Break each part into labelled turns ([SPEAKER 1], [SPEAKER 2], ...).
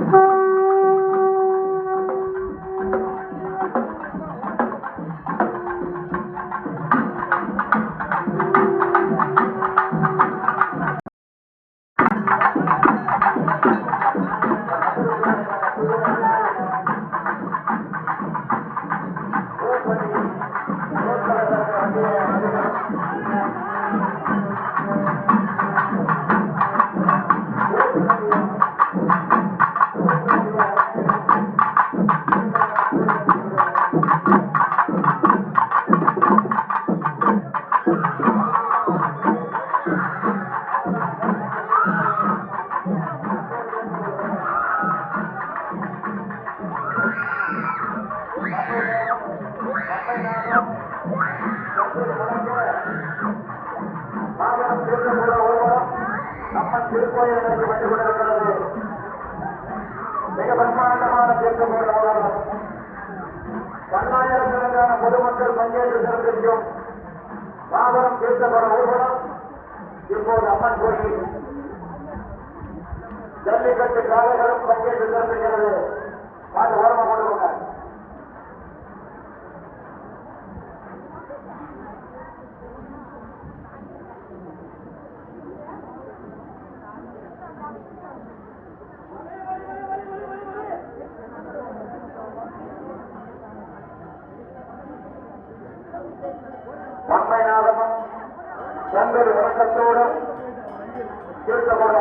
[SPEAKER 1] Oh. பல்லாயிரக்கணக்கான பொதுமக்கள் பங்கேற்று சிறப்பிக்கும் மாபெரும் தீர்த்தபுர ஊர்வலம் இப்போது அம்மன் கோயில். ஜல்லிக்கட்டு காலைகளும் பங்கேற்று சிறப்பிக்கிறது. பார்த்து ஓரமாக கொண்டு தங்கள் வணக்கத்தோடு தீர்த்தபுர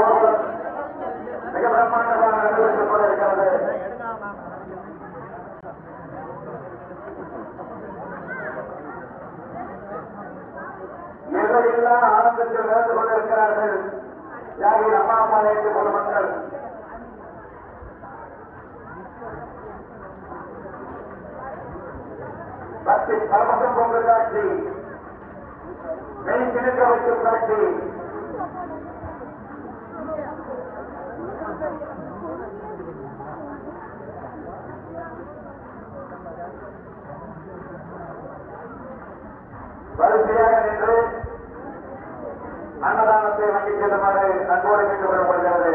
[SPEAKER 1] மிக பிரமாண்டமாக நடைபெற்றுக் இருக்கிறது. எதையெல்லாம் ஆரம்பத்தில் நடந்து கொண்டிருக்கிறார்கள்? யாரில் அம்மா அம்மா என்று பொதுமக்கள் பக்தி பரமசம் பொங்கல் காட்சி. மெய் கிழக்க வைக்கும் காட்சி வரிசையாக நின்று அன்னதானத்தை வாங்கிச் செல்லுமாறு அன்போடு கேட்டுக் கொள்ளப்படுகிறது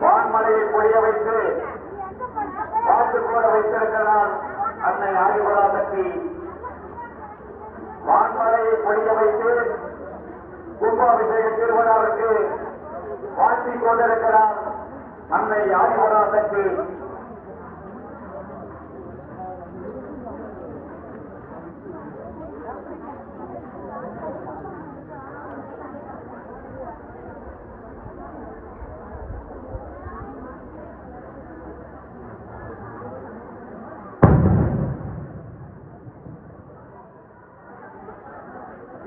[SPEAKER 1] வான்மலையை பொழிய வைத்து காற்று போட வைத்திருக்கிறார் அன்னை ஆதிபுரா சக்தி. வான்மலையை பொழிய வைத்து கும்பாபிஷேக திருவிழாவுக்கு வாழ்த்திக் கொண்டிருக்கிறார் அன்னை ஆதிபுரா சக்தி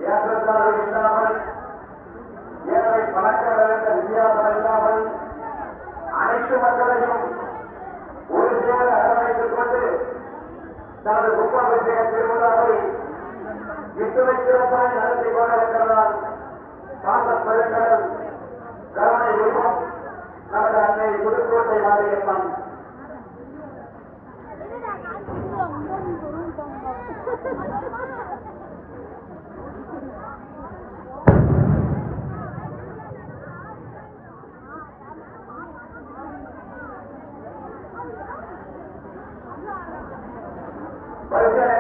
[SPEAKER 1] ஏற்றத்தாழ்வு இல்லாமல் ஏழை பணக்காரர் என்ற வித்தியாசம் இல்லாமல் அனைத்து மக்களையும் ஒரு சேர அரவணைத்துக் கொண்டு தனது கும்பாபிஷேக திருவிழாவை இத்துணை சிறப்பாக நடத்தி கொண்டிருக்கிறார் காந்த பெருங்கடல் கருணை விருப்பம் நமது அன்னை Pudukkottai Mariamman Right there.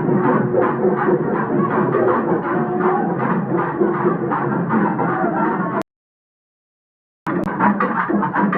[SPEAKER 1] Thank you.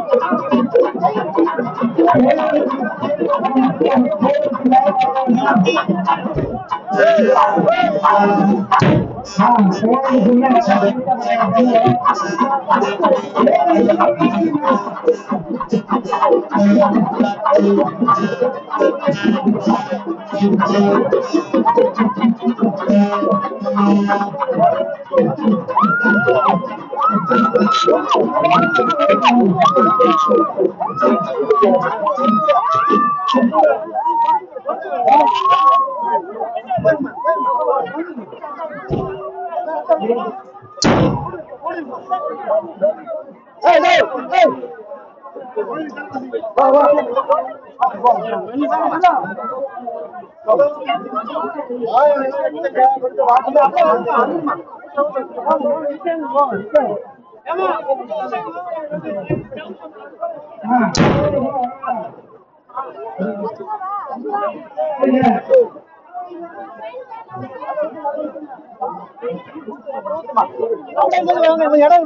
[SPEAKER 2] I'm. 아, இடம்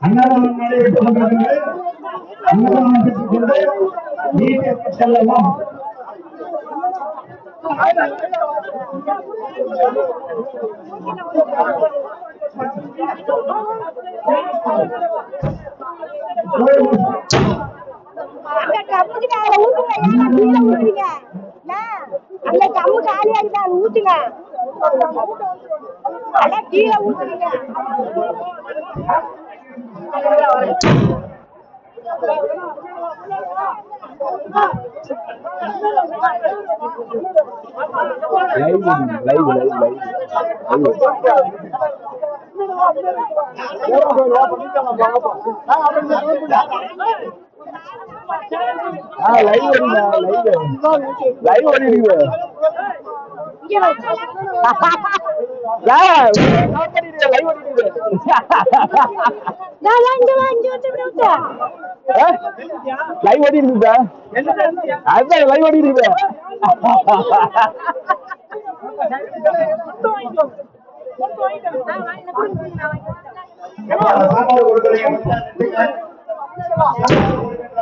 [SPEAKER 3] அன்னதானம் நடைபெற்றுக் கொண்டிருக்கிறது அன்னதானம் பெற்றுக் கொண்டு செல்லலாம்
[SPEAKER 4] அந்த டம்முக்கு நான் ஊத்துங்க ஏன் கீழே ஊத்துறீங்க? அந்த டம்மு காலி இருக்கு அது ஊத்துங்க. அதான் கீழே ஊத்துறீங்க.
[SPEAKER 5] லைவ் லைவ் லைவ் லைவ் ஆ லைவ் ஓடிடா லைவ் லைவ் ஓடிடுங்க
[SPEAKER 4] இங்க
[SPEAKER 5] லைவ் ஓடிடுங்க
[SPEAKER 4] நான் இங்க வா இங்க வந்து இப்படி விட்டு
[SPEAKER 5] லைவ் ஓடிடுங்க அதுதான் லைவ் ஓடிடுங்க
[SPEAKER 3] சாப்பாடு கொடுக்குறீங்க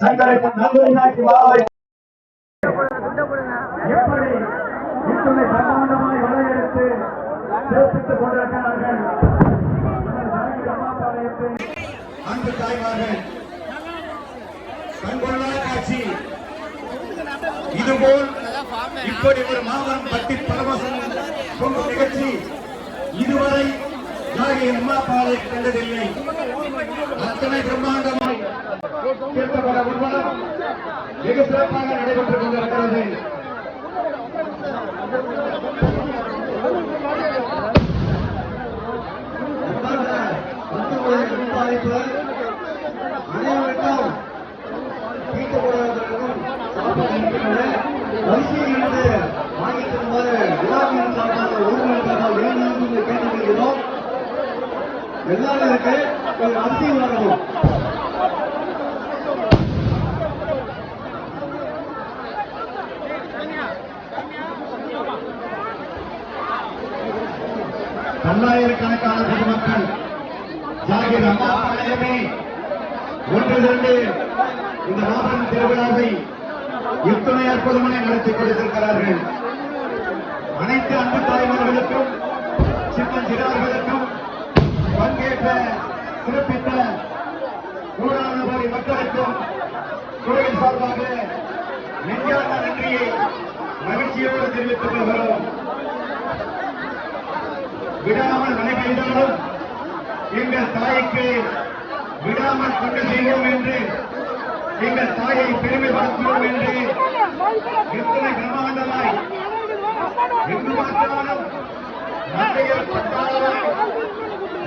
[SPEAKER 1] யாகி அம்மா பாளையத்து பெருங்கோட்டை எப்படி இத்துணை சிறப்பித்துக் கொண்டிருக்கிறார்கள்? அன்பு தாய்மார்கள் கண்கொள்ளா காட்சி. இதுபோல் இப்படி ஒரு மாபெரும் பட்டி பரவசம் கொண்ட நிகழ்ச்சி இதுவரை யாகி அம்மா பாலை கண்டதில்லை. அத்தனை பிரம்மாண்டமாக தீர்க்கப்பட உருவம் வெகு சிறப்பாக நடைபெற்றுக் கொண்டிருக்கிறது அனைவருக்கும் வீட்டு சாப்பாடு இருக்கின்றன வரிசையில் இருந்து வாங்கி தருமாறு விழாவின் சார்பாக எல்லாரும் இருக்கு கொஞ்சம் அரிசி வழங்கவும் பல்லாயிரக்கணக்கான பொதுமக்கள் ஜாகிர் அம்மா பாளையமே ஒன்று திரண்டு இந்த மாபெரும் திருவிழாவை எத்தனை அற்புதமனை நடத்தி கொடுத்திருக்கிறார்கள் அனைத்து அன்பு தாய்மார்களுக்கும் சின்ன சிறார்களுக்கும் பங்கேற்ற சிறப்பித்த நூறான மக்களுக்கும் கோயில் சார்பாக நெஞ்சார்ந்த நன்றியை மகிழ்ச்சியோடு தெரிவித்துக் கொள்கிறோம். விடாமல் மழை எங்கள் தாய்க்கு விடாமல் கொண்டு செய்வோம் என்று எங்கள் தாயை பெருமைப்படுத்துவோம் என்று எத்தனை பிரமாண்டமாய் எங்கு பார்த்தாலும் மந்தையில் பட்டாளம்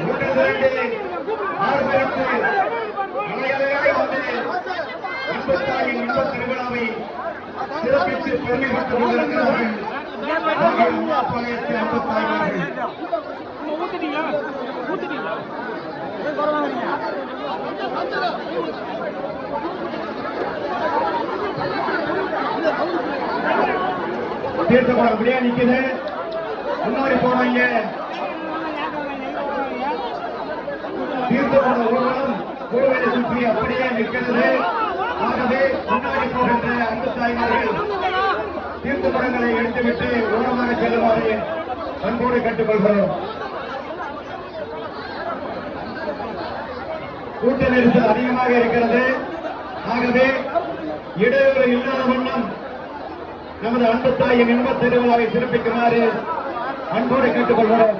[SPEAKER 1] ஒன்று திரண்டு ஆர்வத்து அலையலையாய் வந்து திருவிழாவை சிறப்பித்து கொண்டிருக்கிறார்கள். நாங்கள் அம்மா பாளையத்து அன்பு நிக்குது முன்னாடி போனவங்க தீர்த்தப்பட ஊர்வலம் கோவிலை சுற்றி அப்படியே நிற்கிறது. ஆகவே முன்னாடி போகின்ற அன்பு தாய்மார்கள் தீர்த்தப்படங்களை எடுத்துவிட்டு ஓரமாக செல்லுமாறு அன்போடு கேட்டுக்கொள்கிறோம். கூட்ட நெரிசல் அதிகமாக இருக்கிறது. ஆகவே இடையூறு இல்லாத வண்ணம் நமது அன்பு தாயின் இன்பத் திருவிழாவை சிறப்பிக்குமாறு அன்போடு கேட்டுக்கொள்கிறோம்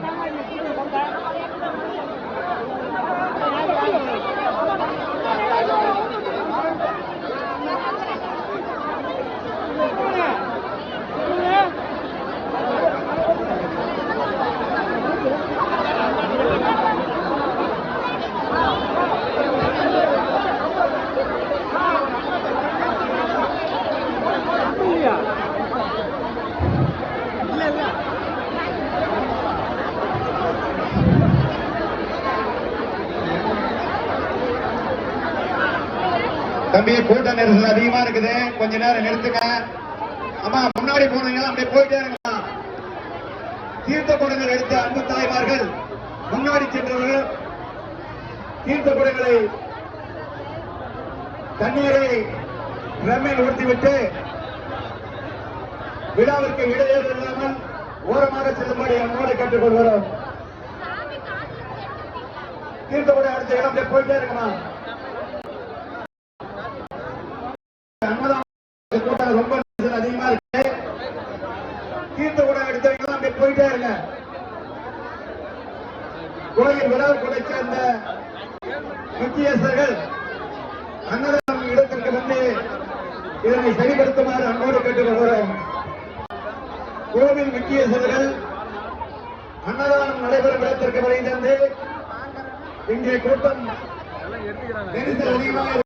[SPEAKER 1] தம்பி கூட்ட நெரிசல் அதிகமா இருக்குது. கொஞ்ச நேரம் நிறுத்துங்க. அம்மா முன்னாடி போனீங்க அப்படியே போயிட்டே இருக்கலாம். தீர்த்த குடங்கள் எடுத்த அன்பு தாய்மார்கள் முன்னாடி சென்றவர்கள் தீர்த்த குடங்களை தண்ணீரை ரம்மையில் ஊற்றிவிட்டு விழாவிற்கு இடையேறு இல்லாமல் ஓரமாக செல்லும்படி அன்போடு கேட்டுக்கொள்கிறோம் தீர்த்த குடம் அடுத்த இடம் போயிட்டே இருக்கலாம் அன்னதானம் கூட்டம் ரொம்ப நெரிசல் அதிகமா இருக்கு. தீர்த்த குடம் எடுத்தவங்க அப்படியே போயிட்டே இருங்க. கோயில் விழா கூட அந்த முக்கியஸ்தர்கள் அன்னதானம் இடத்திற்கு வந்து இதனை சரிப்படுத்துமாறு அன்போடு கேட்டுக் கொள்கிறோம். கோவில் முக்கியஸ்தர்கள் அன்னதானம் நடைபெறும் இடத்திற்கு வரை தந்து இங்கே கூட்டம் நெரிசல் அதிகமாக